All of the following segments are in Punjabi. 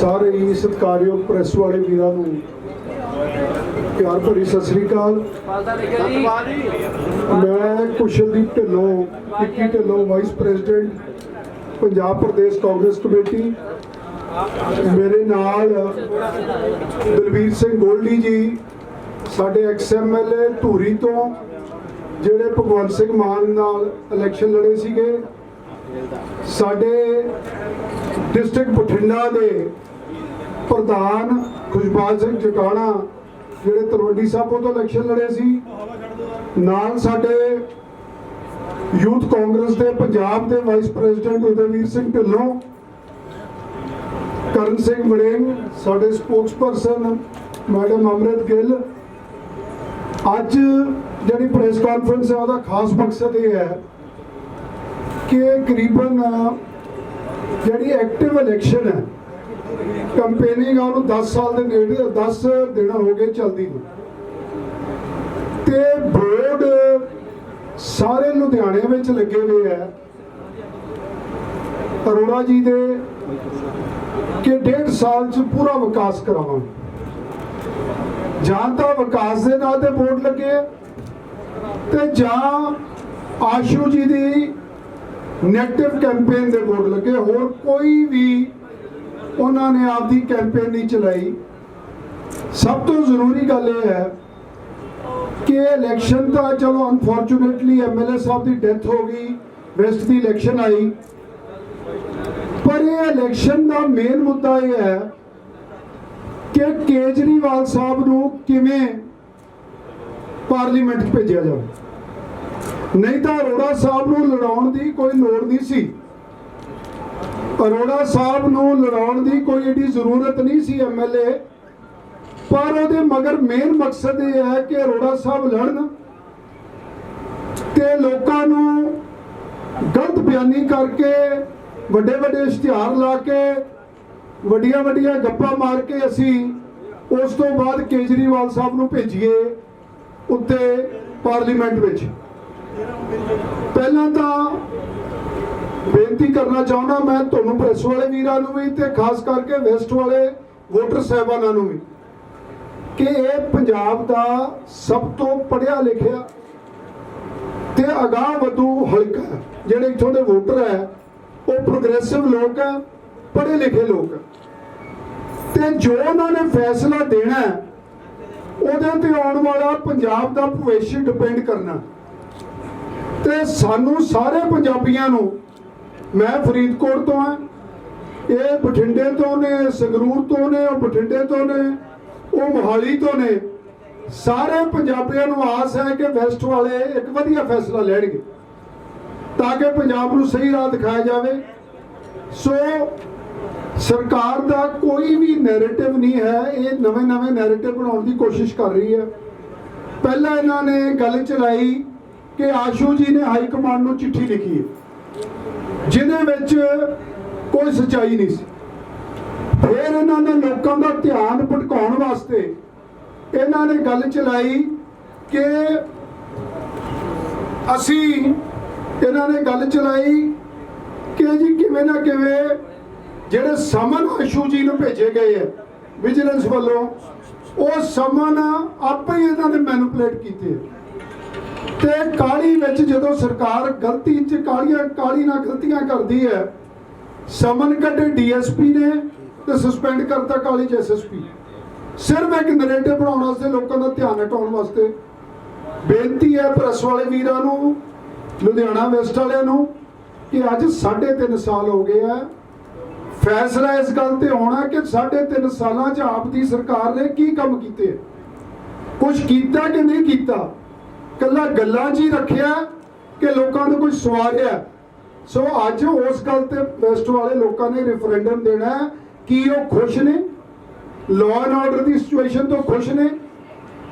ਸਾਰੇ ਹੀ ਸਤਿਕਾਰਯੋਗ ਪ੍ਰੈਸ ਵਾਲੇ ਵੀਰਾਂ ਨੂੰ ਪਿਆਰ ਭਰੀ ਸਤਿ ਸ੍ਰੀ ਅਕਾਲ। ਮੈਂ Kushaldeep Dhillon, Vicky Dhillon vice president Punjab Pradesh Congress committee. ਮੇਰੇ ਨਾਲ ਦਲਵੀਰ ਸਿੰਘ ਗੋਲਡੀ ਜੀ, ਸਾਡੇ ਐਕਸ ਐਮਐਲਏ ਧੂਰੀ ਤੋਂ, ਜਿਹੜੇ ਭਗਵੰਤ ਸਿੰਘ ਮਾਨ ਨਾਲ ਇਲੈਕਸ਼ਨ ਲੜੇ ਸੀਗੇ। ਸਾਡੇ ਡਿਸਟ੍ਰਿਕਟ ਬਠਿੰਡਾ ਦੇ ਪ੍ਰਧਾਨ ਖੁਸ਼ਪਾਲ ਸਿੰਘ ਜਟਾਣਾ ਜਿਹੜੇ ਤਲਵੰਡੀ ਸਾਬੋ ਤੋਂ ਇਲੈਕਸ਼ਨ ਲੜੇ ਸੀ, ਨਾਲ ਸਾਡੇ ਯੂਥ ਕਾਂਗਰਸ ਦੇ ਪੰਜਾਬ ਦੇ ਵਾਈਸ ਪ੍ਰੈਜ਼ੀਡੈਂਟ ਉਦयਵੀਰ ਸਿੰਘ ਢਿੱਲੋਂ, ਕਰਨ ਸਿੰਘ ਵੜਿੰਗ, ਸਾਡੇ ਸਪੋਕਸਪਰਸਨ ਮੈਡਮ ਅਮਰਿਤ ਗਿੱਲ, ਅੱਜ ਜਿਹੜੀ ਪ੍ਰੈਸ ਕਾਨਫਰੰਸ ਹੈ ਉਹਦਾ ਖਾਸ ਮਕਸਦ ਇਹ ਹੈ ਕਿ ਕਰੀਬਨ ਜਿਹੜੀ ਐਕਟਿਵ ਇਲੈਕਸ਼ਨ ਹੈ ਕੰਪੇਨਿੰਗ ਆ ਉਹਨੂੰ 10 ਸਾਲ ਦੇ ਨੇੜੇ 10 ਦਿਨ ਹੋ ਗਏ ਚਲਦੀ ਨੂੰ। ਤੇ ਬੋਰਡ ਸਾਰੇ ਲੁਧਿਆਣੇ ਵਿੱਚ ਲੱਗੇ ਹੋਏ ਹੈ ਅਰੋੜਾ ਜੀ ਦੇ ਕਿ ਡੇਢ ਸਾਲ ਚ ਪੂਰਾ ਵਿਕਾਸ ਕਰਾਵਾਂਗੇ। ਜਾਂ ਤਾਂ ਵਿਕਾਸ ਦੇ ਨਾਂ ਤੇ ਬੋਰਡ ਲੱਗੇ ਤੇ ਜਾਂ ਆਸ਼ੂ ਜੀ ਦੀ ਨੈਗੇਟਿਵ ਕੈਂਪੇਨ ਦੇ ਬੋਰਡ ਲੱਗੇ ਹੋਰ ਕੋਈ ਵੀ ਉਹਨਾਂ ਨੇ ਆਪਦੀ ਕੈਂਪੇਨ ਨਹੀਂ ਚਲਾਈ। ਸਭ ਤੋਂ ਜ਼ਰੂਰੀ ਗੱਲ ਇਹ ਹੈ ਕਿ ਇਲੈਕਸ਼ਨ ਤਾਂ ਚਲੋ ਅਨਫੋਰਚੂਨੇਟਲੀ ਐਮਐਲਏ ਸਾਹਿਬ ਦੀ ਡੈਥ ਹੋ ਗਈ ਵੈਸਟ ਦੀ ਇਲੈਕਸ਼ਨ ਆਈ। ਪਰ ਇਹ ਇਲੈਕਸ਼ਨ ਦਾ ਮੇਨ ਮੁੱਦਾ ਇਹ ਹੈ ਕਿ ਕੇਜਰੀਵਾਲ ਸਾਹਿਬ ਨੂੰ ਕਿਵੇਂ ਪਾਰਲੀਮੈਂਟ 'ਚ ਭੇਜਿਆ ਜਾਵੇ। ਨਹੀਂ ਤਾਂ ਅਰੋੜਾ ਸਾਹਿਬ ਨੂੰ ਲੜਾਉਣ ਦੀ ਕੋਈ ਲੋੜ ਨਹੀਂ ਸੀ। ਅਰੋੜਾ ਸਾਹਿਬ ਨੂੰ ਲੜਾਉਣ ਦੀ ਕੋਈ ਏਡੀ ਜ਼ਰੂਰਤ ਨਹੀਂ ਸੀ ਐਮਐਲਏ ਪਰ ਉਹਦੇ ਮਗਰ ਮੇਨ ਮਕਸਦ ਇਹ ਹੈ ਕਿ ਅਰੋੜਾ ਸਾਹਿਬ ਲੜਨ ਤੇ ਲੋਕਾਂ ਨੂੰ ਗਲਤ ਬਿਆਨੀ ਕਰਕੇ ਵੱਡੇ ਵੱਡੇ ਇਸ਼ਤਿਹਾਰ ਲਾ ਕੇ, ਵੱਡੀਆਂ ਵੱਡੀਆਂ ਗੱਪਾਂ ਮਾਰ ਕੇ ਅਸੀਂ ਉਸ ਤੋਂ ਬਾਅਦ ਕੇਜਰੀਵਾਲ ਸਾਹਿਬ ਨੂੰ ਭੇਜੀਏ ਉੱਤੇ ਪਾਰਲੀਮੈਂਟ ਵਿੱਚ। ਪਹਿਲਾਂ ਤਾਂ ਬੇਨਤੀ ਕਰਨਾ ਚਾਹੁੰਦਾ ਮੈਂ ਤੁਹਾਨੂੰ ਪ੍ਰੈਸ ਵਾਲੇ ਵੀਰਾਂ ਨੂੰ ਵੀ ਤੇ ਖਾਸ ਕਰਕੇ ਵੈਸਟ ਵਾਲੇ ਵੋਟਰ ਸਹਿਬਾਨਾਂ ਨੂੰ ਵੀ ਕਿ ਇਹ ਪੰਜਾਬ ਦਾ ਸਭ ਤੋਂ ਪੜ੍ਹਿਆ ਲਿਖਿਆ ਤੇ ਅਗਾਹ ਵਧੂ ਹਲਕਾ ਹੈ। ਜਿਹੜੇ ਇੱਥੋਂ ਦੇ ਵੋਟਰ ਹੈ, ਉਹ ਪ੍ਰੋਗਰੈਸਿਵ ਲੋਕ ਹੈ, ਪੜ੍ਹੇ ਲਿਖੇ ਲੋਕ ਹੈ ਤੇ ਜੋ ਉਹਨਾਂ ਨੇ ਫੈਸਲਾ ਦੇਣਾ ਉਹਦੇ ਤੇ ਆਉਣ ਵਾਲਾ ਪੰਜਾਬ ਦਾ ਭਵਿੱਖ ਡਿਪੈਂਡ ਕਰਨਾ ਤੇ ਸਾਨੂੰ ਸਾਰੇ ਪੰਜਾਬੀਆਂ ਨੂੰ ਮੈਂ ਫਰੀਦਕੋਟ ਤੋਂ ਹਾਂ। ਇਹ ਬਠਿੰਡੇ ਤੋਂ ਨੇ, ਸੰਗਰੂਰ ਤੋਂ ਨੇ, ਉਹ ਬਠਿੰਡੇ ਤੋਂ ਨੇ, ਉਹ ਮੋਹਾਲੀ ਤੋਂ ਨੇ। ਸਾਰੇ ਪੰਜਾਬੀਆਂ ਨੂੰ ਆਸ ਹੈ ਕਿ ਵੈਸਟ ਵਾਲੇ ਇੱਕ ਵਧੀਆ ਫੈਸਲਾ ਲੈਣਗੇ, ਤਾਂ ਕਿ ਪੰਜਾਬ ਨੂੰ ਸਹੀ ਰਾਹ ਦਿਖਾਇਆ ਜਾਵੇ। ਸੋ ਸਰਕਾਰ ਦਾ ਕੋਈ ਵੀ ਨੈਰੇਟਿਵ ਨਹੀਂ ਹੈ, ਇਹ ਨਵੇਂ ਨਵੇਂ ਨੈਰੇਟਿਵ ਬਣਾਉਣ ਦੀ ਕੋਸ਼ਿਸ਼ ਕਰ ਰਹੀ ਹੈ। ਪਹਿਲਾਂ ਇਹਨਾਂ ਨੇ ਗੱਲ ਚਲਾਈ ਕਿ ਆਸ਼ੂ ਜੀ ਨੇ ਹਾਈ ਕਮਾਂਡ ਨੂੰ ਚਿੱਠੀ ਲਿਖੀ ਹੈ। ਜਿਹਦੇ ਵਿੱਚ ਕੋਈ ਸੱਚਾਈ ਨਹੀਂ ਸੀ। ਫਿਰ ਇਹਨਾਂ ਨੇ ਲੋਕਾਂ ਦਾ ਧਿਆਨ ਭਟਕਾਉਣ ਵਾਸਤੇ ਇਹਨਾਂ ਨੇ ਗੱਲ ਚਲਾਈ ਕਿ ਅਸੀਂ ਇਹਨਾਂ ਨੇ ਗੱਲ ਚਲਾਈ ਕਿ ਜੀ ਕਿਵੇਂ ਨਾ ਕਿਵੇਂ ਜਿਹੜੇ ਸਮਨ ਅਸ਼ੂ ਜੀ ਨੂੰ ਭੇਜੇ ਗਏ ਹੈ ਵਿਜੀਲੈਂਸ ਵੱਲੋਂ, ਉਹ ਸਮਨ ਆਪੇ ਹੀ ਇਹਨਾਂ ਨੇ ਮੈਨੂਪਲੇਟ ਕੀਤੇ ਤੇ ਕਾਲੀ ਵਿੱਚ ਜਦੋਂ ਸਰਕਾਰ ਗਲਤੀ 'ਚ ਕਾਲੀਆਂ ਕਾਲੀ ਨਾਲ ਗਲਤੀਆਂ ਕਰਦੀ ਹੈ, ਸਮਨ ਕੱਢੇ ਡੀਐਸਪੀ ਨੇ ਤੇ ਸਸਪੈਂਡ ਕਰਤਾ ਕਾਲੀ ਚ ਐਸਐਸਪੀ ਸਿਰਫ ਇੱਕ ਨਰੇਟਿਵ ਬਣਾਉਣ ਵਾਸਤੇ ਲੋਕਾਂ ਦਾ ਧਿਆਨ ਹਟਾਉਣ ਵਾਸਤੇ। ਬੇਨਤੀ ਹੈ ਪ੍ਰੈਸ ਵਾਲੇ ਵੀਰਾਂ ਨੂੰ, ਲੁਧਿਆਣਾ ਵੈਸਟ ਵਾਲਿਆਂ ਨੂੰ, ਕਿ ਅੱਜ 3.5 ਸਾਲ ਹੋ ਗਏ ਆ। ਫੈਸਲਾ ਇਸ ਗੱਲ ਤੇ ਹੋਣਾ ਕਿ 3.5 ਸਾਲਾਂ 'ਚ ਆਪ ਦੀ ਸਰਕਾਰ ਨੇ ਕੀ ਕੰਮ ਕੀਤੇ? ਕੁਝ ਕੀਤਾ ਕਿ ਨਹੀਂ ਕੀਤਾ? ਕੱਲਾ ਗੱਲਾਂ 'ਚ ਹੀ ਰੱਖਿਆ ਕਿ ਲੋਕਾਂ ਨੂੰ ਕੋਈ ਸਵਾਰਿਆ ਸੋ ਅੱਜ ਉਸ ਗੱਲ ਤੇ ਵੈਸਟ ਵਾਲੇ ਲੋਕਾਂ ਨੇ ਰੈਫਰੈਂਡਮ ਦੇਣਾ ਹੈ ਕੀ ਉਹ ਖੁਸ਼ ਨੇ। ਲਾਅ ਐਂਡ ਆਰਡਰ ਦੀ ਸਿਚੁਏਸ਼ਨ ਤੋਂ ਖੁਸ਼ ਨੇ।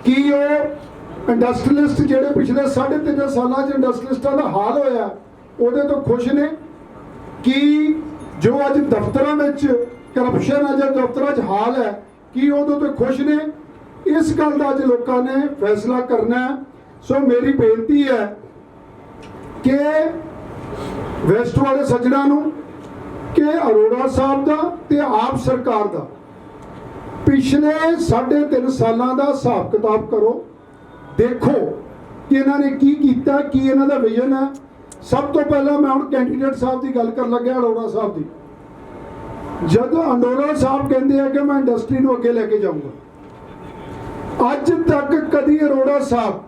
ਕੀ ਉਹ ਇੰਡਸਟਰੀਲਿਸਟ ਜਿਹੜੇ ਪਿਛਲੇ 3.5 ਸਾਲਾਂ 'ਚ ਇੰਡਸਟਰੀਲਿਸਟਾਂ ਦਾ ਹਾਲ ਹੋਇਆ, ਉਹਦੇ ਤੋਂ ਖੁਸ਼ ਨੇ। ਕੀ ਜੋ ਅੱਜ ਦਫ਼ਤਰਾਂ ਵਿੱਚ ਕਰਪਸ਼ਨ ਆ ਜਾਂ ਦਫ਼ਤਰਾਂ 'ਚ ਹਾਲ ਹੈ, ਕੀ ਉਹਦੇ ਤੋਂ ਖੁਸ਼ ਨੇ। ਇਸ ਗੱਲ ਦਾ ਅੱਜ ਲੋਕਾਂ ਨੇ ਫੈਸਲਾ ਕਰਨਾ ਹੈ। ਸੋ ਮੇਰੀ ਬੇਨਤੀ ਹੈ ਕਿ ਵੈਸਟ ਵਾਲੇ ਸੱਜਣਾ ਨੂੰ, ਕਿ ਅਰੋੜਾ ਸਾਹਿਬ ਦਾ ਤੇ ਆਪ ਸਰਕਾਰ ਦਾ ਪਿਛਲੇ 3.5 ਸਾਲਾਂ ਦਾ ਹਿਸਾਬ ਕਿਤਾਬ ਕਰੋ, ਦੇਖੋ ਕਿ ਇਹਨਾਂ ਨੇ ਕੀ ਕੀਤਾ, ਕੀ ਇਹਨਾਂ ਦਾ ਵਿਜ਼ਨ ਹੈ। ਸਭ ਤੋਂ ਪਹਿਲਾਂ ਮੈਂ ਹੁਣ ਕੈਂਡੀਡੇਟ ਸਾਹਿਬ ਦੀ ਗੱਲ ਕਰਨ ਲੱਗਿਆ, ਅਰੋੜਾ ਸਾਹਿਬ ਦੀ। ਜਦੋਂ ਅੰਡੋਰਾ ਸਾਹਿਬ ਕਹਿੰਦੇ ਆ ਕਿ ਮੈਂ ਇੰਡਸਟਰੀ ਨੂੰ ਅੱਗੇ ਲੈ ਕੇ ਜਾਊਂਗਾ, ਅੱਜ ਤੱਕ ਕਦੀ ਅਰੋੜਾ ਸਾਹਿਬ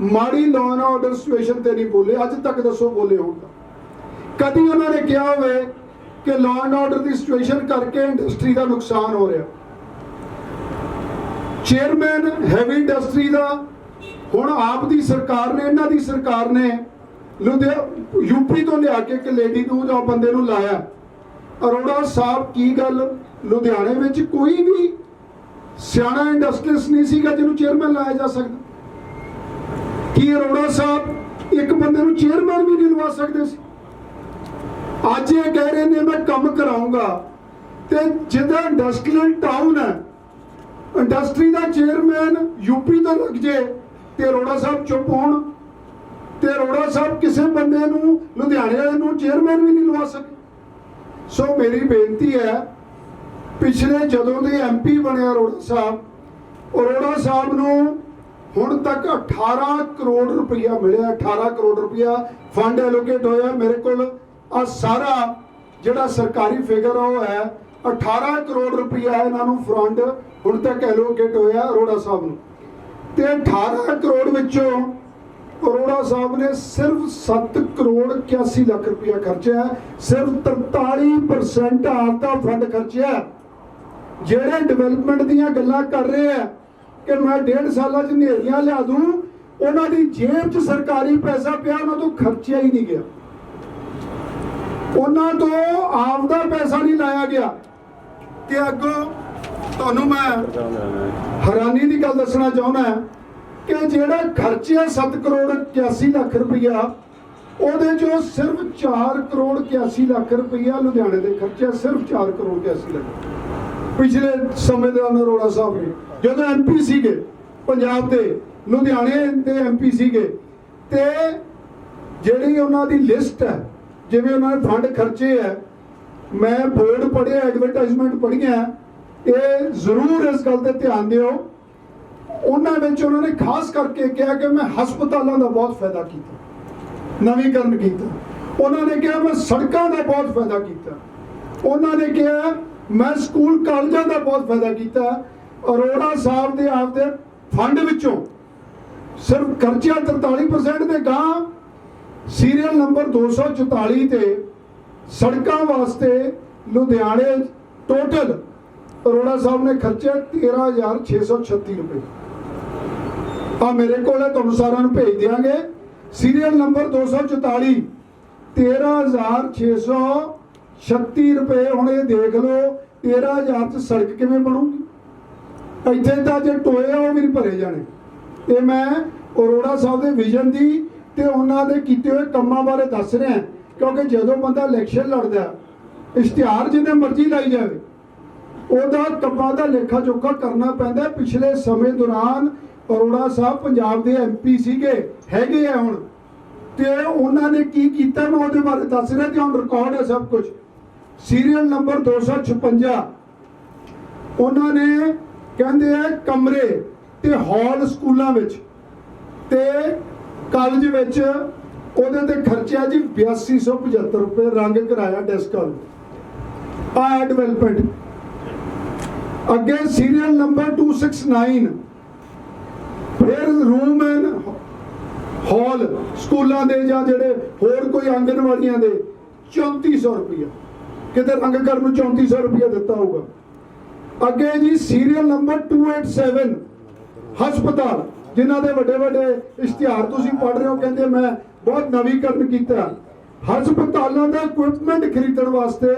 ਮਾੜੀ ਲਾਅ ਐਂਡ ਆਰਡਰ ਸਿਚੁਏਸ਼ਨ ਤੇ ਨਹੀਂ ਬੋਲੇ, ਅੱਜ ਤੱਕ ਦੱਸੋ ਬੋਲੇ ਹੋਣ ਕਦੀ ਉਹਨਾਂ ਨੇ ਕਿਹਾ ਹੋਵੇ ਕਿ ਲਾਅ ਐਂਡ ਆਰਡਰ ਦੀ ਸਿਚੁਏਸ਼ਨ ਕਰਕੇ ਇੰਡਸਟਰੀ ਦਾ ਨੁਕਸਾਨ ਹੋ ਰਿਹਾ। ਚੇਅਰਮੈਨ ਹੈਵੀ ਇੰਡਸਟਰੀ ਦਾ, ਹੁਣ ਆਪ ਦੀ ਸਰਕਾਰ ਨੇ, ਇਹਨਾਂ ਦੀ ਸਰਕਾਰ ਨੇ ਲੁਧਿਆ ਯੂਪੀ ਤੋਂ ਲਿਆ ਕੇ ਇੱਕ ਲੇਡੀ ਨੂੰ ਜਾਂ ਬੰਦੇ ਨੂੰ ਲਾਇਆ। ਅਰੋੜਾ ਸਾਹਿਬ, ਕੀ ਗੱਲ? ਲੁਧਿਆਣੇ ਵਿੱਚ ਕੋਈ ਵੀ ਸਿਆਣਾ ਇੰਡਸਟਰੀਸ ਨਹੀਂ ਸੀਗਾ ਜਿਹਨੂੰ ਚੇਅਰਮੈਨ ਲਾਇਆ ਜਾ ਸਕਦਾ। ਕੀ ਅਰੋੜਾ ਸਾਹਿਬ? ਇੱਕ ਬੰਦੇ ਨੂੰ ਚੇਅਰਮੈਨ ਵੀ ਨਹੀਂ ਲਵਾ ਸਕਦੇ ਸੀ। ਅੱਜ ਇਹ ਕਹਿ ਰਹੇ ਨੇ, ਮੈਂ ਕੰਮ ਕਰਾਉਂਗਾ ਤੇ ਜਿਹਦਾ ਇੰਡਸਟਰੀਅਲ ਟਾਊਨ ਹੈ ਇੰਡਸਟਰੀ ਦਾ ਚੇਅਰਮੈਨ ਯੂਪੀ ਤੋਂ ਲੱਗ ਜੇ, ਤੇ ਅਰੋੜਾ ਸਾਹਿਬ ਚੁੱਪ ਹੋਣ। ਤੇ ਅਰੋੜਾ ਸਾਹਿਬ ਕਿਸੇ ਬੰਦੇ ਨੂੰ, ਲੁਧਿਆਣੇ ਵਾਲੇ ਨੂੰ ਚੇਅਰਮੈਨ ਵੀ ਨਹੀਂ ਲਵਾ ਸਕੇ। ਸੋ ਮੇਰੀ ਬੇਨਤੀ ਹੈ, ਪਿਛਲੇ ਜਦੋਂ ਦੇ ਐਮਪੀ ਬਣਿਆ ਅਰੋੜਾ ਸਾਹਿਬ ਅਰੋੜਾ ਸਾਹਿਬ ਨੂੰ ਹੁਣ ਤੱਕ 18 ਕਰੋੜ ਰੁਪਇਆ ਮਿਲਿਆ 18 ਕਰੋੜ ਰੁਪਇਆ ਫੰਡ ਐਲੋਕੇਟ ਹੋਇਆ ਮੇਰੇ ਕੋਲ। ਆ ਸਾਰਾ ਜਿਹੜਾ ਸਰਕਾਰੀ ਫਿਗਰ ਉਹ ਹੈ। 18 ਕਰੋੜ ਰੁਪਇਆ ਇਹਨਾਂ ਨੂੰ ਫੰਡ ਹੁਣ ਤੱਕ ਐਲੋਕੇਟ ਹੋਇਆ ਅਰੋੜਾ ਸਾਹਿਬ ਨੂੰ। ਤੇ 18 ਕਰੋੜ ਵਿੱਚੋਂ ਅਰੋੜਾ ਸਾਹਿਬ ਨੇ ਸਿਰਫ 7 ਕਰੋੜ 81 ਲੱਖ ਰੁਪਇਆ ਖਰਚਿਆ ਸਿਰਫ 43% ਆਪ ਦਾ ਫੰਡ ਖਰਚਿਆ ਜਿਹੜੇ ਡਿਵੈਲਪਮੈਂਟ ਦੀਆਂ ਗੱਲਾਂ ਕਰ ਰਹੇ ਆ ਕਿ ਮੈਂ ਡੇਢ ਸਾਲਾਂ 'ਚ ਨੇਰੀਆਂ ਲਿਆ ਦੂੰ, ਉਹਨਾਂ ਦੀ ਜੇਬ 'ਚ ਸਰਕਾਰੀ ਪੈਸਾ ਪਿਆ, ਉਹਨਾਂ ਤੋਂ ਖਰਚਿਆ ਹੀ ਨਹੀਂ ਗਿਆ। ਉਹਨਾਂ ਤੋਂ ਆਪ ਪੈਸਾ ਨਹੀਂ ਲਾਇਆ ਗਿਆ। ਤੇ ਅੱਗੋਂ ਤੁਹਾਨੂੰ ਮੈਂ ਹੈਰਾਨੀ ਦੀ ਗੱਲ ਦੱਸਣਾ ਚਾਹੁੰਦਾ ਕਿ ਜਿਹੜਾ ਖਰਚਿਆ 7 ਕਰੋੜ 81 ਲੱਖ ਰੁਪਇਆ ਉਹਦੇ ਚੋਂ ਸਿਰਫ 4 ਕਰੋੜ 81 ਲੱਖ ਰੁਪਇਆ ਲੁਧਿਆਣੇ ਦੇ ਖਰਚਿਆ, ਸਿਰਫ 4 ਕਰੋੜ 81 ਲੱਖ। ਪਿਛਲੇ ਸਮੇਂ ਦੇ ਅਰੋੜਾ ਸਾਹਿਬ ਨੇ, ਜਦੋਂ ਐਮਪੀ ਸੀਗੇ ਪੰਜਾਬ ਦੇ, ਲੁਧਿਆਣੇ ਦੇ ਐਮਪੀ ਸੀਗੇ, ਤੇ ਜਿਹੜੀ ਉਹਨਾਂ ਦੀ ਲਿਸਟ ਹੈ, ਜਿਵੇਂ ਉਹਨਾਂ ਨੇ ਫੰਡ ਖਰਚੇ ਹੈ, ਮੈਂ ਬੋਰਡ ਪੜ੍ਹਿਆ ਐਡਵਰਟਾਈਜ਼ਮੈਂਟ ਪੜ੍ਹੀਆਂ, ਇਹ ਜ਼ਰੂਰ ਇਸ ਗੱਲ ਤੇ ਧਿਆਨ ਦਿਓ। ਉਹਨਾਂ ਵਿੱਚ ਉਹਨਾਂ ਨੇ ਖਾਸ ਕਰਕੇ ਕਿਹਾ ਕਿ ਮੈਂ ਹਸਪਤਾਲਾਂ ਦਾ ਬਹੁਤ ਫਾਇਦਾ ਕੀਤਾ, ਨਵੀਕਰਨ ਕੀਤਾ। ਉਹਨਾਂ ਨੇ ਕਿਹਾ ਮੈਂ ਸੜਕਾਂ ਦਾ ਬਹੁਤ ਫਾਇਦਾ ਕੀਤਾ। ਉਹਨਾਂ ਨੇ ਕਿਹਾ ਮੈਂ ਸਕੂਲ ਕਾਲਜਾਂ ਦਾ ਬਹੁਤ ਫਾਇਦਾ ਕੀਤਾ। ਅਰੋੜਾ ਸਾਹਿਬ ਦੇ ਆਪਦੇ ਫੰਡ ਵਿੱਚੋਂ ਸਿਰਫ ਖਰਚਿਆ 43% ਦੇ ਗਾਂ ਸੀਰੀਅਲ ਨੰਬਰ 244 ਤੇ ਸੜਕਾਂ ਵਾਸਤੇ ਲੁਧਿਆਣੇ ਟੋਟਲ ਅਰੋੜਾ ਸਾਹਿਬ ਨੇ ਖਰਚਿਆ 13636 ਰੁਪਏ। ਆ ਮੇਰੇ ਕੋਲ ਹੈ, ਤੁਹਾਨੂੰ ਸਾਰਿਆਂ ਨੂੰ ਭੇਜ ਦਿਆਂਗੇ। ਸੀਰੀਅਲ ਨੰਬਰ 244 13636 ਰੁਪਏ ਹੁਣ ਇਹ ਦੇਖ ਲਓ 13000 ਚ ਸੜਕ ਕਿਵੇਂ ਬਣੂਗੀ? ਇੱਥੇ ਤਾਂ ਜੇ ਟੋਏ ਆ, ਉਹ ਵੀ ਨਹੀਂ ਭਰੇ ਜਾਣੇ। ਤੇ ਮੈਂ ਅਰੋੜਾ ਸਾਹਿਬ ਦੇ ਵਿਜ਼ਨ ਦੀ ਤੇ ਉਹਨਾਂ ਦੇ ਕੀਤੇ ਹੋਏ ਕੰਮਾਂ ਬਾਰੇ ਦੱਸ ਰਿਹਾ, ਕਿਉਂਕਿ ਜਦੋਂ ਬੰਦਾ ਇਲੈਕਸ਼ਨ ਲੜਦਾ, ਇਸ਼ਤਿਹਾਰ ਜਿੰਨੇ ਮਰਜ਼ੀ ਲਾਈ ਜਾਵੇ, ਉਹਦਾ ਕੰਮਾਂ ਦਾ ਲੇਖਾ ਜੋਖਾ ਕਰਨਾ ਪੈਂਦਾ ਪਿਛਲੇ ਸਮੇਂ ਦੌਰਾਨ ਅਰੋੜਾ ਸਾਹਿਬ ਪੰਜਾਬ ਦੇ ਐਮਪੀ ਸੀਗੇ, ਹੈਗੇ ਆ ਹੁਣ। ਤੇ ਉਹਨਾਂ ਨੇ ਕੀ ਕੀਤਾ, ਮੈਂ ਉਹਦੇ ਬਾਰੇ ਦੱਸ ਰਿਹਾ, ਤੇ ਹੁਣ ਰਿਕਾਰਡ ਹੈ ਸਭ ਕੁਝ ਸੀਰੀਅਲ ਨੰਬਰ 256 ਉਹਨਾਂ ਨੇ ਕਹਿੰਦੇ ਆ ਕਮਰੇ ਤੇ ਹਾਲ ਸਕੂਲਾਂ ਵਿੱਚ ਤੇ ਕਾਲਜ ਵਿੱਚ ਉਹਦੇ ਤੇ ਖਰਚਿਆ ਜੀ 8275 ਰੁਪਏ ਰੰਗ ਕਰਾਇਆ ਡੈਸਕਾਂ ਨੂੰ ਆ ਡਿਵੈਲਪਮੈਂਟ ਅੱਗੇ ਸੀਰੀਅਲ ਨੰਬਰ 269 ਫਿਰ ਰੂਮ ਐਂਡ ਹਾਲ ਸਕੂਲਾਂ ਦੇ ਜਾਂ ਜਿਹੜੇ ਹੋਰ ਕੋਈ ਆਂਗਨਵਾੜੀਆਂ ਦੇ 3400 ਰੁਪਇਆ ਕਿਤੇ ਰੰਗ ਕਰਨ ਨੂੰ 3400 ਰੁਪਇਆ ਦਿੱਤਾ ਹੋਊਗਾ। ਅੱਗੇ ਜੀ ਸੀਰੀਅਲ ਨੰਬਰ 287 ਹਸਪਤਾਲ, ਜਿਨ੍ਹਾਂ ਦੇ ਵੱਡੇ ਵੱਡੇ ਇਸ਼ਤਿਹਾਰ ਤੁਸੀਂ ਪੜ੍ਹ ਰਹੇ ਹੋ, ਕਹਿੰਦੇ ਮੈਂ ਬਹੁਤ ਨਵੀਕਰਨ ਕੀਤਾ ਹਸਪਤਾਲਾਂ ਦਾ ਇਕਵਿਪਮੈਂਟ ਖਰੀਦਣ ਵਾਸਤੇ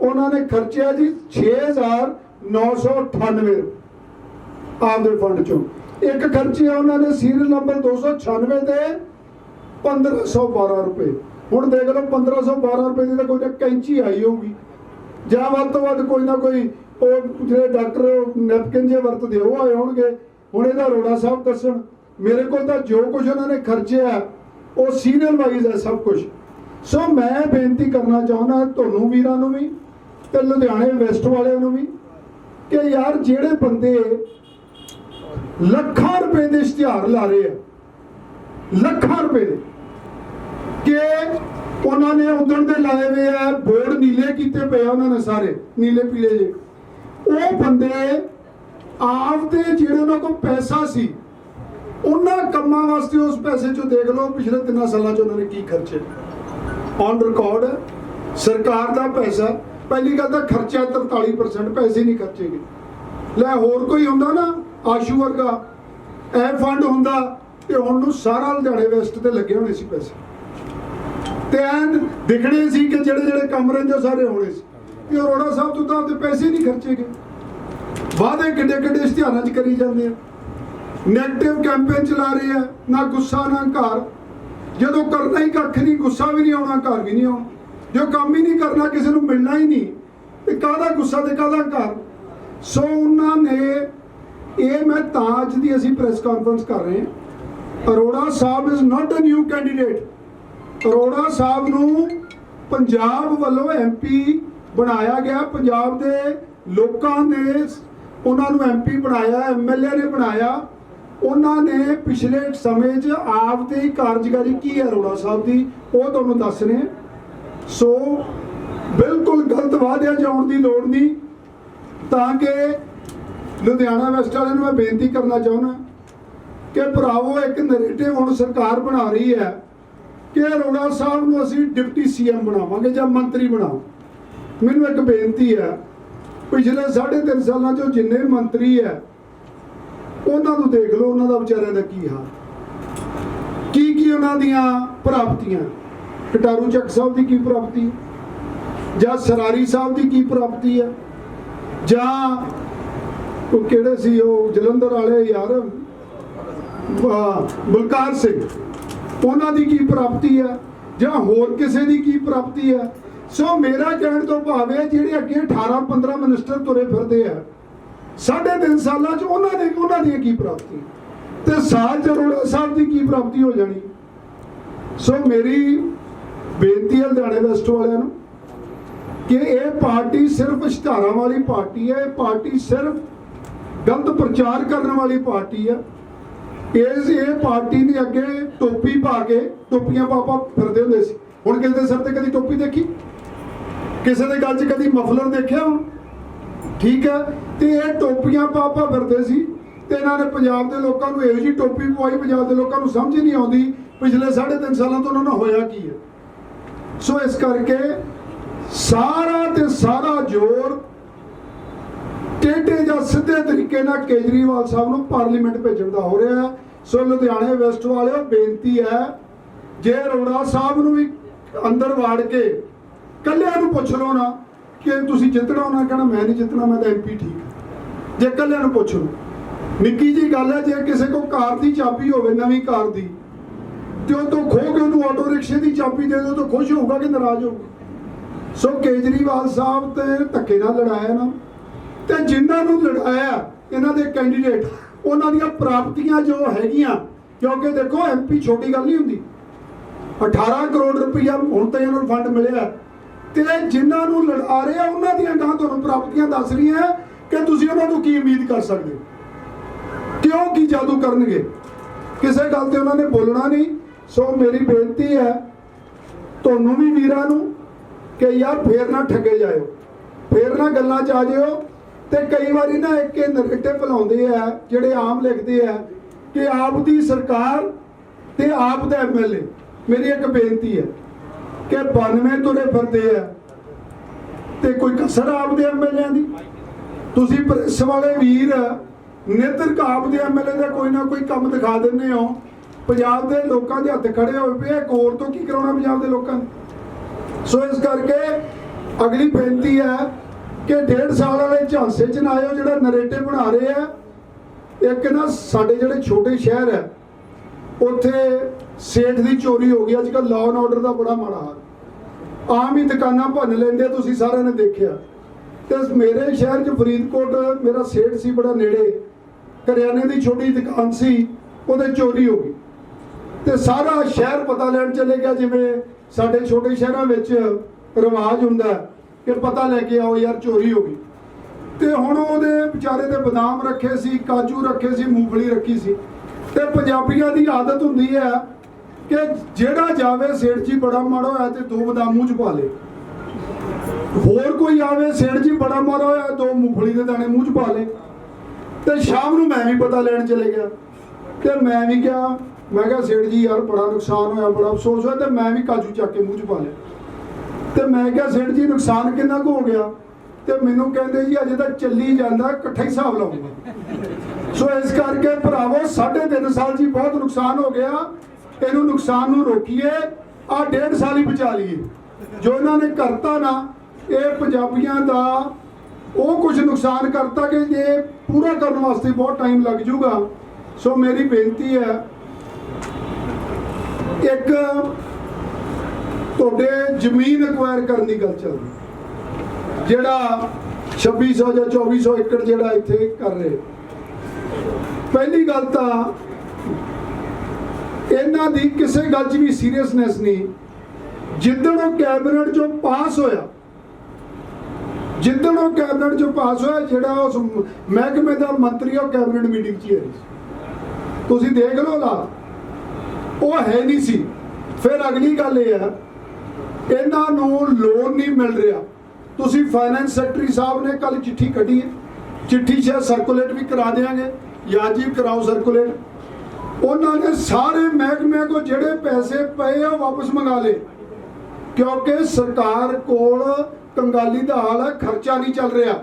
ਉਹਨਾਂ ਨੇ ਖਰਚਿਆ ਜੀ 6998 ਆਪਦੇ ਫੰਡ ਚੋਂ। ਇੱਕ ਖਰਚਿਆ ਉਹਨਾਂ ਨੇ ਸੀਰੀਅਲ ਨੰਬਰ 296 ਦੇ 1512 ਰੁਪਏ। ਹੁਣ ਦੇਖ ਲਓ 1512 ਰੁਪਏ ਦੀ ਤਾਂ ਕੋਈ ਨਾ ਕੈਂਚੀ ਆਈ ਹੋਊਗੀ। ਜਾਂ ਵੱਧ ਤੋਂ ਵੱਧ ਕੋਈ ਨਾ ਕੋਈ ਉਹ ਜਿਹੜੇ ਡਾਕਟਰ ਨੈਪਕਿਨ ਜੇ ਵਰਤਦੇ, ਉਹ ਆਏ ਹੋਣਗੇ। ਹੁਣ ਇਹਦਾ ਰੋੜਾ ਸਾਹਿਬ ਦੱਸਣ, ਮੇਰੇ ਕੋਲ ਤਾਂ ਜੋ ਕੁਝ ਉਹਨਾਂ ਨੇ ਖਰਚਿਆ, ਉਹ ਸੀਰੀਅਲ ਵਾਈਜ਼ ਹੈ ਸਭ ਕੁਝ ਸੋ ਮੈਂ ਬੇਨਤੀ ਕਰਨਾ ਚਾਹੁੰਦਾ ਤੁਹਾਨੂੰ ਵੀਰਾਂ ਨੂੰ ਵੀ ਤੇ ਲੁਧਿਆਣੇ ਵੈਸਟ ਵਾਲਿਆਂ ਨੂੰ ਵੀ ਕਿ ਯਾਰ ਜਿਹੜੇ ਬੰਦੇ ਲੱਖਾਂ ਰੁਪਏ ਦੇ ਇਸ਼ਤਿਹਾਰ ਲਾ ਰਹੇ ਆ, ਲੱਖਾਂ ਰੁਪਏ ਦੇ। ਕਿ ਉਹਨਾਂ ਨੇ ਉਦਣ ਦੇ ਲਾਏ ਹੋਏ ਆ, ਬੋਰਡ ਨੀਲੇ ਕੀਤੇ ਪਏ ਆ ਉਹਨਾਂ ਨੇ ਸਾਰੇ, ਨੀਲੇ ਪੀਲੇ ਜੇ ਉਹ ਬੰਦੇ ਆਪਦੇ ਜਿਹੜੇ ਉਹਨਾਂ ਕੋਲ ਪੈਸਾ ਸੀ, ਉਹਨਾਂ ਕੰਮਾਂ ਵਾਸਤੇ ਉਸ ਪੈਸੇ ਚੋਂ ਦੇਖ ਲਓ, ਪਿਛਲੇ ਤਿੰਨਾਂ ਸਾਲਾਂ ਚ ਉਹਨਾਂ ਨੇ ਕੀ ਖਰਚੇ। ਔਨ ਰਿਕਾਰਡ ਸਰਕਾਰ ਦਾ ਪੈਸਾ, ਪਹਿਲੀ ਗੱਲ ਤਾਂ ਖਰਚਾ 43% ਪੈਸੇ ਨਹੀਂ ਖਰਚੇ ਗਏ। ਲੈ, ਹੋਰ ਕੋਈ ਹੁੰਦਾ ਨਾ, ਆਸ਼ੂ ਵਰਗਾ, ਇਹ ਫੰਡ ਹੁੰਦਾ, ਤੇ ਹੁਣ ਨੂੰ ਸਾਰਾ ਲੁਧਿਆਣੇ ਵੈਸਟ ਤੇ ਲੱਗੇ ਹੋਣੇ ਸੀ ਪੈਸੇ। ਤੇ ਐਨ ਦਿਖਣੇ ਸੀ ਕਿ ਜਿਹੜੇ ਜਿਹੜੇ ਕੰਮ ਰਹਿੰਦੇ ਉਹ ਸਾਰੇ ਹੋਣੇ ਸੀ। ਇਹ ਅਰੋੜਾ ਸਾਹਿਬ ਤੋਂ ਤਾਂ ਉਹਦੇ ਪੈਸੇ ਨਹੀਂ ਖਰਚੇ ਗਏ। ਵਾਅਦੇ ਕਿੱਡੇ ਕਿੱਡੇ ਇਸ਼ਤਿਹਾਰਾਂ 'ਚ ਕਰੀ ਜਾਂਦੇ ਆ। ਨੈਗੇਟਿਵ ਕੈਂਪੇਨ ਚਲਾ ਰਹੇ ਆ, ਨਾ ਗੁੱਸਾ, ਨਾ ਘਰ। ਜਦੋਂ ਕਰਨਾ ਹੀ ਕੱਖ ਨਹੀਂ, ਗੁੱਸਾ ਵੀ ਨਹੀਂ ਆਉਣਾ, ਘਰ ਵੀ ਨਹੀਂ ਆਉਣਾ। ਜੋ ਕੰਮ ਹੀ ਨਹੀਂ ਕਰਨਾ, ਕਿਸੇ ਨੂੰ ਮਿਲਣਾ ਹੀ ਨਹੀਂ। ਤੇ ਕਾਹਦਾ ਗੁੱਸਾ ਤੇ ਕਾਹਦਾ ਘਰ? ਸੋ ਉਹਨਾਂ ਨੇ, ਇਹ ਮੈਂ ਤਾਂ ਅੱਜ ਦੀ ਅਸੀਂ ਪ੍ਰੈਸ ਕਾਨਫਰੰਸ ਕਰ ਰਹੇ ਹਾਂ। Arora Sahib is not a new candidate Arora Sahib ਨੂੰ ਪੰਜਾਬ ਵੱਲੋਂ ਐਮਪੀ ਬਣਾਇਆ ਗਿਆ। ਪੰਜਾਬ ਦੇ ਲੋਕਾਂ ਨੇ ਉਹਨਾਂ ਨੂੰ ਐਮਪੀ ਬਣਾਇਆ ਐਮਐਲਏ ਨੇ ਬਣਾਇਆ। ਉਹਨਾਂ ਨੇ ਪਿਛਲੇ ਸਮੇਂ 'ਚ ਆਪ ਦੀ ਕਾਰਜਕਾਰੀ ਕੀ ਹੈ ਅਰੋੜਾ ਸਾਹਿਬ ਦੀ, ਉਹ ਤੁਹਾਨੂੰ ਦੱਸ ਰਹੇ ਸੋ ਬਿਲਕੁਲ ਗਲਤ ਵਾਅਦਿਆਂ 'ਚ ਦੀ ਲੋੜ ਨਹੀਂ। ਤਾਂ ਕਿ ਲੁਧਿਆਣਾ ਵੈਸਟ ਵਾਲਿਆਂ ਨੂੰ ਮੈਂ ਬੇਨਤੀ ਕਰਨਾ ਚਾਹੁੰਦਾ ਕਿ ਭਰਾਵੋ, ਇੱਕ ਨੈਰੇਟਿਵ ਹੁਣ ਸਰਕਾਰ ਬਣਾ ਰਹੀ ਹੈ। ਕਿ ਅਰੋੜਾ ਸਾਹਿਬ ਨੂੰ ਅਸੀਂ ਡਿਪਟੀ ਸੀਐਮ ਬਣਾਵਾਂਗੇ ਜਾਂ ਮੰਤਰੀ ਬਣਾਵਾਂ ਮੈਨੂੰ ਇੱਕ ਬੇਨਤੀ ਹੈ, ਪਿਛਲੇ 3.5 ਸਾਲਾਂ ਚੋਂ ਜਿੰਨੇ ਮੰਤਰੀ ਹੈ, ਉਹਨਾਂ ਨੂੰ ਦੇਖ ਲਓ, ਉਹਨਾਂ ਦਾ ਵਿਚਾਰਿਆਂ ਦਾ ਕੀ ਹਾਲ। ਕੀ ਕੀ ਉਹਨਾਂ ਦੀਆਂ ਪ੍ਰਾਪਤੀਆਂ? ਕਟਾਰੂ ਚੱਕ ਸਾਹਿਬ ਦੀ ਕੀ ਪ੍ਰਾਪਤੀ? ਜਾਂ ਸਰਾਰੀ ਸਾਹਿਬ ਦੀ ਕੀ ਪ੍ਰਾਪਤੀ ਹੈ? ਜਾਂ ਉਹ ਕਿਹੜੇ ਸੀ ਉਹ ਜਲੰਧਰ ਵਾਲੇ ਯਾਰ? ਬਲਕਾਰ ਸਿੰਘ। ਉਹਨਾਂ ਦੀ ਕੀ ਪ੍ਰਾਪਤੀ ਹੈ ਜਾਂ ਹੋਰ ਕਿਸੇ ਦੀ ਕੀ ਪ੍ਰਾਪਤੀ ਹੈ ਸੋ ਮੇਰਾ ਕਹਿਣ ਤੋਂ ਭਾਵ ਹੈ ਜਿਹੜੇ ਅੱਗੇ 18 15 ਮਿਨਿਸਟਰ ਤੁਰੇ ਫਿਰਦੇ ਆ, ਸਾਢੇ ਤਿੰਨ ਸਾਲਾਂ ਚ ਉਹਨਾਂ ਦੇ ਉਹਨਾਂ ਦੀ ਕੀ ਪ੍ਰਾਪਤੀ? ਤੇ ਸਾਲ ਚ ਅਰੋੜਾ ਸਾਹਿਬ ਦੀ ਕੀ ਪ੍ਰਾਪਤੀ ਹੋ ਜਾਣੀ? ਸੋ ਮੇਰੀ ਬੇਨਤੀ ਹੈ ਲੁਧਿਆਣੇ ਵੈਸਟ ਵਾਲਿਆਂ ਨੂੰ ਕਿ ਇਹ ਪਾਰਟੀ ਸਿਰਫ ਇਸ਼ਤਿਹਾਰਾਂ ਵਾਲੀ ਪਾਰਟੀ ਹੈ ਇਹ ਪਾਰਟੀ ਸਿਰਫ ਗਲਤ ਪ੍ਰਚਾਰ ਕਰਨ ਵਾਲੀ ਪਾਰਟੀ ਹੈ ਇਸ ਇਹ ਪਾਰਟੀ ਨੇ ਅੱਗੇ ਟੋਪੀ ਪਾ ਕੇ ਟੋਪੀਆਂ ਪਾਪਾ ਫਿਰਦੇ ਹੁੰਦੇ ਸੀ। ਹੁਣ ਕਿਸੇ ਦੇ ਸਿਰ ਤੇ ਕਦੀ ਟੋਪੀ ਦੇਖੀ? ਕਿਸੇ ਦੇ ਗੱਲ 'ਚ ਕਦੀ ਮਫਲਰ ਦੇਖਿਆ ਹੁਣ? ਠੀਕ ਹੈ, ਤੇ ਇਹ ਟੋਪੀਆਂ ਪਾਪਾ ਫਿਰਦੇ ਸੀ ਤੇ ਇਹਨਾਂ ਨੇ ਪੰਜਾਬ ਦੇ ਲੋਕਾਂ ਨੂੰ ਇਹੋ ਜਿਹੀ ਟੋਪੀ ਪਵਾਈ, ਪੰਜਾਬ ਦੇ ਲੋਕਾਂ ਨੂੰ ਸਮਝ ਹੀ ਨਹੀਂ ਆਉਂਦੀ ਪਿਛਲੇ 3.5 ਸਾਲਾਂ ਤੋਂ ਉਹਨਾਂ ਨਾਲ ਹੋਇਆ ਕੀ ਹੈ। ਸੋ ਇਸ ਕਰਕੇ ਸਾਰਾ ਤੇ ਸਾਰਾ ਜ਼ੋਰ ਟੇਢੇ ਜਾਂ ਸਿੱਧੇ ਤਰੀਕੇ ਨਾਲ ਕੇਜਰੀਵਾਲ ਸਾਹਿਬ ਨੂੰ ਪਾਰਲੀਮੈਂਟ ਭੇਜਣ ਦਾ ਹੋ ਰਿਹਾ ਹੈ। ਸੋ ਲੁਧਿਆਣੇ ਵੈਸਟ ਵਾਲਿਓ, ਬੇਨਤੀ ਹੈ, ਜੇ ਅਰੋੜਾ ਸਾਹਿਬ ਨੂੰ ਵੀ ਅੰਦਰ ਵਾੜ ਕੇ ਕੱਲਿਆਂ ਨੂੰ ਪੁੱਛ ਲਓ ਨਾ ਕਿ ਤੁਸੀਂ ਜਿੱਤਣਾ ਉਹਨਾਂ ਕਹਿਣਾ, ਮੈਂ ਨਹੀਂ ਜਿੱਤਣਾ, ਮੈਂ ਤਾਂ ਐਮਪੀ ਠੀਕ ਜੇ ਕੱਲਿਆਂ ਨੂੰ ਪੁੱਛ ਲਓ। ਨਿੱਕੀ ਜੀ ਗੱਲ ਹੈ, ਜੇ ਕਿਸੇ ਕੋ ਕਾਰ ਦੀ ਚਾਬੀ ਹੋਵੇ, ਨਵੀਂ ਕਾਰ ਦੀ, ਤੇ ਉਹ ਤੋਂ ਖੋ ਕੇ ਉਹਨੂੰ ਆਟੋ ਰਿਕਸ਼ੇ ਦੀ ਚਾਬੀ ਦੇ ਦਿਓ ਤਾਂ ਖੁਸ਼ ਹੋਊਗਾ ਕਿ ਨਾਰਾਜ਼ ਹੋਊਗਾ? ਸੋ ਕੇਜਰੀਵਾਲ ਸਾਹਿਬ ਤੇ ਧੱਕੇ ਨਾਲ ਲੜਾਇਆ ਨਾ। ਤੇ ਜਿਨ੍ਹਾਂ ਨੂੰ ਲੜਾਇਆ, ਇਹਨਾਂ ਦੇ ਕੈਂਡੀਡੇਟ ਉਹਨਾਂ ਦੀਆਂ ਪ੍ਰਾਪਤੀਆਂ ਜੋ ਹੈਗੀਆਂ, ਕਿਉਂਕਿ ਦੇਖੋ ਐਮਪੀ ਛੋਟੀ ਗੱਲ ਨਹੀਂ ਹੁੰਦੀ। 18 ਕਰੋੜ ਰੁਪਈਆ ਹੁਣ ਤਾਂ ਇਹਨਾਂ ਨੂੰ ਫੰਡ ਮਿਲਿਆ। ਤੇ ਜਿਨ੍ਹਾਂ ਨੂੰ ਲੜਾ ਰਹੇ ਆ, ਉਹਨਾਂ ਦੀਆਂ ਗਾਂ ਤੁਹਾਨੂੰ ਪ੍ਰਾਪਤੀਆਂ ਦੱਸ ਰਹੀਆਂ ਕਿ ਤੁਸੀਂ ਉਹਨਾਂ ਨੂੰ ਕੀ ਉਮੀਦ ਕਰ ਸਕਦੇ? ਕਿਉਂ ਕੀ ਜਾਦੂ ਕਰਨਗੇ? ਕਿਸੇ ਗੱਲ ਤੇ ਉਹਨਾਂ ਨੇ ਬੋਲਣਾ ਨਹੀਂ। ਸੋ ਮੇਰੀ ਬੇਨਤੀ ਹੈ, ਤੁਹਾਨੂੰ ਵੀ ਵੀਰਾਂ ਨੂੰ ਕਿ ਯਾਰ ਫੇਰ ਨਾ ਠੱਗੇ ਜਾਇਓ। ਫੇਰ ਨਾ ਗੱਲਾਂ ਚ ਆ ਜਿਓ। ਤੇ ਕਈ ਵਾਰੀ ਨਾ ਇੱਕ ਇਹ ਨੈਰੇਟਿਵ ਫਲਾਉਂਦੇ ਆ ਜਿਹੜੇ ਆਮ ਲਿਖਦੇ ਆ ਕਿ ਆਪ ਦੀ ਸਰਕਾਰ ਤੇ ਆਪ ਦਾ ਐਮਐਲਏ ਮੇਰੀ ਇੱਕ ਬੇਨਤੀ ਹੈ ਕਿ 92 ਤੁਰੇ ਫਿਰਦੇ ਆ ਤੇ ਕੋਈ ਕਸਰ ਆਪ ਦੇ ਐਮਐਲਏਆਂ ਦੀ। ਤੁਸੀਂ ਪ੍ਰੈਸ ਵਾਲੇ ਵੀਰ ਨਿੱਤਰ ਆਪ ਦੇ ਐਮਐਲਏ ਦਾ ਕੋਈ ਨਾ ਕੋਈ ਕੰਮ ਦਿਖਾ ਦਿੰਦੇ ਹੋ। ਪੰਜਾਬ ਦੇ ਲੋਕਾਂ ਦੇ ਹੱਥ ਖੜੇ ਹੋਏ ਪਏ ਆ, ਤੋਂ ਕੀ ਕਰਾਉਣਾ ਪੰਜਾਬ ਦੇ ਲੋਕਾਂ ਨੇ? ਸੋ ਇਸ ਕਰਕੇ ਅਗਲੀ ਬੇਨਤੀ ਹੈ ਕਿ ਡੇਢ ਸਾਲ ਵਾਲੇ ਝਾਂਸੇ ਚ ਨਾ ਆਇਓ ਜਿਹੜਾ ਨਰੇਟਿਵ ਬਣਾ ਰਹੇ ਆ। ਇੱਕ ਨਾ ਸਾਡੇ ਜਿਹੜੇ ਛੋਟੇ ਸ਼ਹਿਰ ਹੈ ਉੱਥੇ ਸੇਠ ਦੀ ਚੋਰੀ ਹੋ ਗਈ। ਅੱਜ ਕੱਲ ਲਾਅ ਐਂਡ ਆਰਡਰ ਦਾ ਬੜਾ ਮਾੜਾ ਹਾਲ। ਆਮ ਹੀ ਦੁਕਾਨਾਂ ਭੰਨ ਲੈਂਦੇ ਤੁਸੀਂ ਸਾਰਿਆਂ ਨੇ ਦੇਖਿਆ। ਤੇ ਮੇਰੇ ਸ਼ਹਿਰ 'ਚ ਫਰੀਦਕੋਟ, ਮੇਰਾ ਸੇਠ ਸੀ ਬੜਾ ਨੇੜੇ। ਕਰਿਆਨੇ ਦੀ ਛੋਟੀ ਦੁਕਾਨ ਸੀ, ਉਹਦੇ ਚੋਰੀ ਹੋ ਗਈ। ਤੇ ਸਾਰਾ ਸ਼ਹਿਰ ਪਤਾ ਲੈਣ ਚਲੇ ਗਿਆ, ਜਿਵੇਂ ਸਾਡੇ ਛੋਟੇ ਸ਼ਹਿਰਾਂ ਵਿੱਚ ਰਿਵਾਜ ਹੁੰਦਾ। ਕਿ ਪਤਾ ਲੈ ਕੇ ਆਓ ਯਾਰ ਚੋਰੀ ਹੋ ਗਈ। ਤੇ ਹੁਣ ਉਹਦੇ ਵਿਚਾਰੇ ਦੇ ਬਦਾਮ ਰੱਖੇ ਸੀ, ਕਾਜੂ ਰੱਖੇ ਸੀ, ਮੂੰਗਫਲੀ ਰੱਖੀ ਸੀ। ਤੇ ਪੰਜਾਬੀਆਂ ਦੀ ਆਦਤ ਹੁੰਦੀ ਹੈ ਕਿ ਜਿਹੜਾ ਜਾਵੇ ਸੇਠ ਜੀ ਬੜਾ ਮਾੜਾ ਹੋਇਆ ਤੇ ਦੋ ਬਦਾਮ ਮੂੰਹ ਚ ਪਾ ਲੇ। ਹੋਰ ਕੋਈ ਆਵੇ ਸੇਠ ਜੀ ਬੜਾ ਮਾੜਾ ਹੋਇਆ, ਦੋ ਮੂੰਗਫਲੀ ਦੇ ਦਾਣੇ ਮੂੰਹ ਚ ਪਾ ਲੇ। ਤੇ ਸ਼ਾਮ ਨੂੰ ਮੈਂ ਵੀ ਪਤਾ ਲੈਣ ਚਲੇ ਗਿਆ। ਤੇ ਮੈਂ ਵੀ ਕਿਹਾ, ਮੈਂ ਕਿਹਾ ਸੇਠ ਜੀ ਯਾਰ ਬੜਾ ਨੁਕਸਾਨ ਹੋਇਆ, ਬੜਾ ਅਫਸੋਸ ਹੋਇਆ ਤੇ ਮੈਂ ਵੀ ਕਾਜੂ ਚੱਕ ਕੇ ਮੂੰਹ ਚ ਪਾ ਲਿਆ। ਤੇ ਮੈਂ ਕਿਹਾ, ਸੇਠ ਜੀ, ਨੁਕਸਾਨ ਕਿੰਨਾ ਕੁ ਹੋ ਗਿਆ? ਤੇ ਮੈਨੂੰ ਕਹਿੰਦੇ ਜੀ, ਅਜੇ ਤਾਂ ਚੱਲੀ ਜਾਂਦਾ, ਇਕੱਠਾ ਹੀ ਹਿਸਾਬ ਲਾਉਂਗਾ। ਸੋ ਇਸ ਕਰਕੇ ਭਰਾਵੋ, ਸਾਢੇ ਤਿੰਨ ਸਾਲ ਜੀ ਬਹੁਤ ਨੁਕਸਾਨ ਹੋ ਗਿਆ। ਇਹਨੂੰ ਨੁਕਸਾਨ ਨੂੰ ਰੋਕੀਏ, ਆ ਡੇਢ ਸਾਲ ਹੀ ਬਚਾ ਲਈਏ। ਜੋ ਇਹਨਾਂ ਨੇ ਕਰਤਾ ਨਾ, ਇਹ ਪੰਜਾਬੀਆਂ ਦਾ ਉਹ ਕੁਝ ਨੁਕਸਾਨ ਕਰਤਾ ਕਿ ਜੇ ਪੂਰਾ ਕਰਨ ਵਾਸਤੇ ਬਹੁਤ ਟਾਈਮ ਲੱਗ ਜਾਊਗਾ। ਸੋ ਮੇਰੀ ਬੇਨਤੀ ਹੈ, ਇੱਕ ਤੁਹਾਡੇ ਜ਼ਮੀਨ ਐਕਵਾਇਰ ਕਰਨ ਦੀ ਗੱਲ ਚੱਲਦੀ ਜਿਹੜਾ 2600 ਜਾਂ 2400 ਏਕੜ ਜਿਹੜਾ ਇੱਥੇ ਕਰ ਰਹੇ। ਪਹਿਲੀ ਗੱਲ ਤਾਂ ਇਹਨਾਂ ਦੀ ਕਿਸੇ ਗੱਲ 'ਚ ਵੀ ਸੀਰੀਅਸਨੈਸ ਨਹੀਂ। ਜਿੱਦਣ ਉਹ ਕੈਬਨਿਟ 'ਚੋਂ ਪਾਸ ਹੋਇਆ, ਜਿੱਦਣ ਉਹ ਕੈਬਨਿਟ 'ਚੋਂ ਪਾਸ ਹੋਇਆ, ਜਿਹੜਾ ਉਸ ਮਹਿਕਮੇ ਦਾ ਮੰਤਰੀ ਉਹ ਕੈਬਨਿਟ ਮੀਟਿੰਗ 'ਚ ਹੀ ਹੈ ਤੁਸੀਂ ਦੇਖ ਲਓ ਹਾਲਾਤ। ਉਹ ਹੈ ਨਹੀਂ ਸੀ। ਫਿਰ ਅਗਲੀ ਗੱਲ ਇਹ ਹੈ ਇਹਨਾਂ ਨੂੰ ਲੋਨ ਨਹੀਂ ਮਿਲ ਰਿਹਾ। ਤੁਸੀਂ ਫਾਈਨੈਂਸ ਸੈਕਟਰੀ ਸਾਹਿਬ ਨੇ ਕੱਲ ਚਿੱਠੀ ਕੱਢੀ ਹੈ। ਚਿੱਠੀ ਸ਼ਾਇਦ ਸਰਕੂਲੇਟ ਵੀ ਕਰਾ ਦੇਾਂਗੇ ਜਾਂ ਜੀ ਕਰਾਓ ਸਰਕੂਲੇਟ ਉਹਨਾਂ ਨੇ ਸਾਰੇ ਮਹਿਕਮੇ ਕੋ ਜਿਹੜੇ ਪੈਸੇ ਪਏ ਆ ਵਾਪਸ ਮੰਗਾ ਲਏ। ਕਿਉਂਕਿ ਸਰਕਾਰ ਕੋਲ ਕੰਗਾਲੀ ਦਾ ਹਾਲ ਹੈ ਖਰਚਾ ਨਹੀਂ ਚੱਲ ਰਿਹਾ।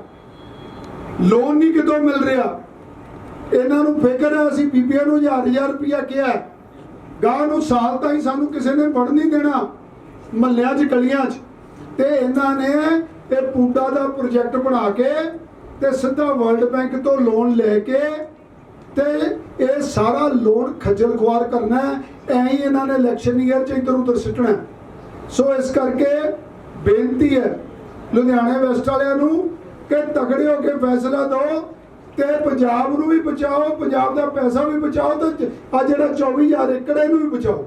ਲੋਨ ਨਹੀਂ ਕਿਤੋਂ ਮਿਲ ਰਿਹਾ। ਇਹਨਾਂ ਨੂੰ ਫਿਕਰ ਹੈ ਅਸੀਂ ਬੀਬੀਆਂ ਨੂੰ ਹਜ਼ਾਰ ਹਜ਼ਾਰ ਰੁਪਇਆ ਕਿਹਾ। ਹੈ। ਗਾਂ ਨੂੰ ਸਾਲ ਤਾਂ ਹੀ ਸਾਨੂੰ ਕਿਸੇ ਨੇ ਵੜ ਨਹੀਂ ਦੇਣਾ। ਮਹੱਲਿਆਂ 'ਚ, ਗਲੀਆਂ 'ਚ। ਤੇ ਇਹਨਾਂ ਨੇ ਇਹ ਪੂਡਾ ਦਾ ਪ੍ਰੋਜੈਕਟ ਬਣਾ ਕੇ ਤੇ ਸਿੱਧਾ ਵਰਲਡ ਬੈਂਕ ਤੋਂ ਲੋਨ ਲੈ ਕੇ ਤੇ ਇਹ ਸਾਰਾ ਲੋਨ ਖੱਜਲ ਖੁਆਰ ਕਰਨਾ ਹੈ। ਐਂ ਹੀ ਇਹਨਾਂ ਨੇ ਇਲੈਕਸ਼ਨ ਈਅਰ 'ਚ ਇੱਧਰ ਉੱਧਰ ਸਿੱਟਣਾ ਸੋ ਇਸ ਕਰਕੇ ਬੇਨਤੀ ਹੈ ਲੁਧਿਆਣੇ ਵੈਸਟ ਵਾਲਿਆਂ ਨੂੰ ਕਿ ਤਗੜੇ ਹੋ ਕੇ ਫੈਸਲਾ ਦਿਓ ਤੇ ਪੰਜਾਬ ਨੂੰ ਵੀ ਬਚਾਓ, ਪੰਜਾਬ ਦਾ ਪੈਸਾ ਵੀ ਬਚਾਓ ਤੇ ਆ ਜਿਹੜਾ 24000 ਏਕੜ ਇਹਨੂੰ ਵੀ ਬਚਾਓ।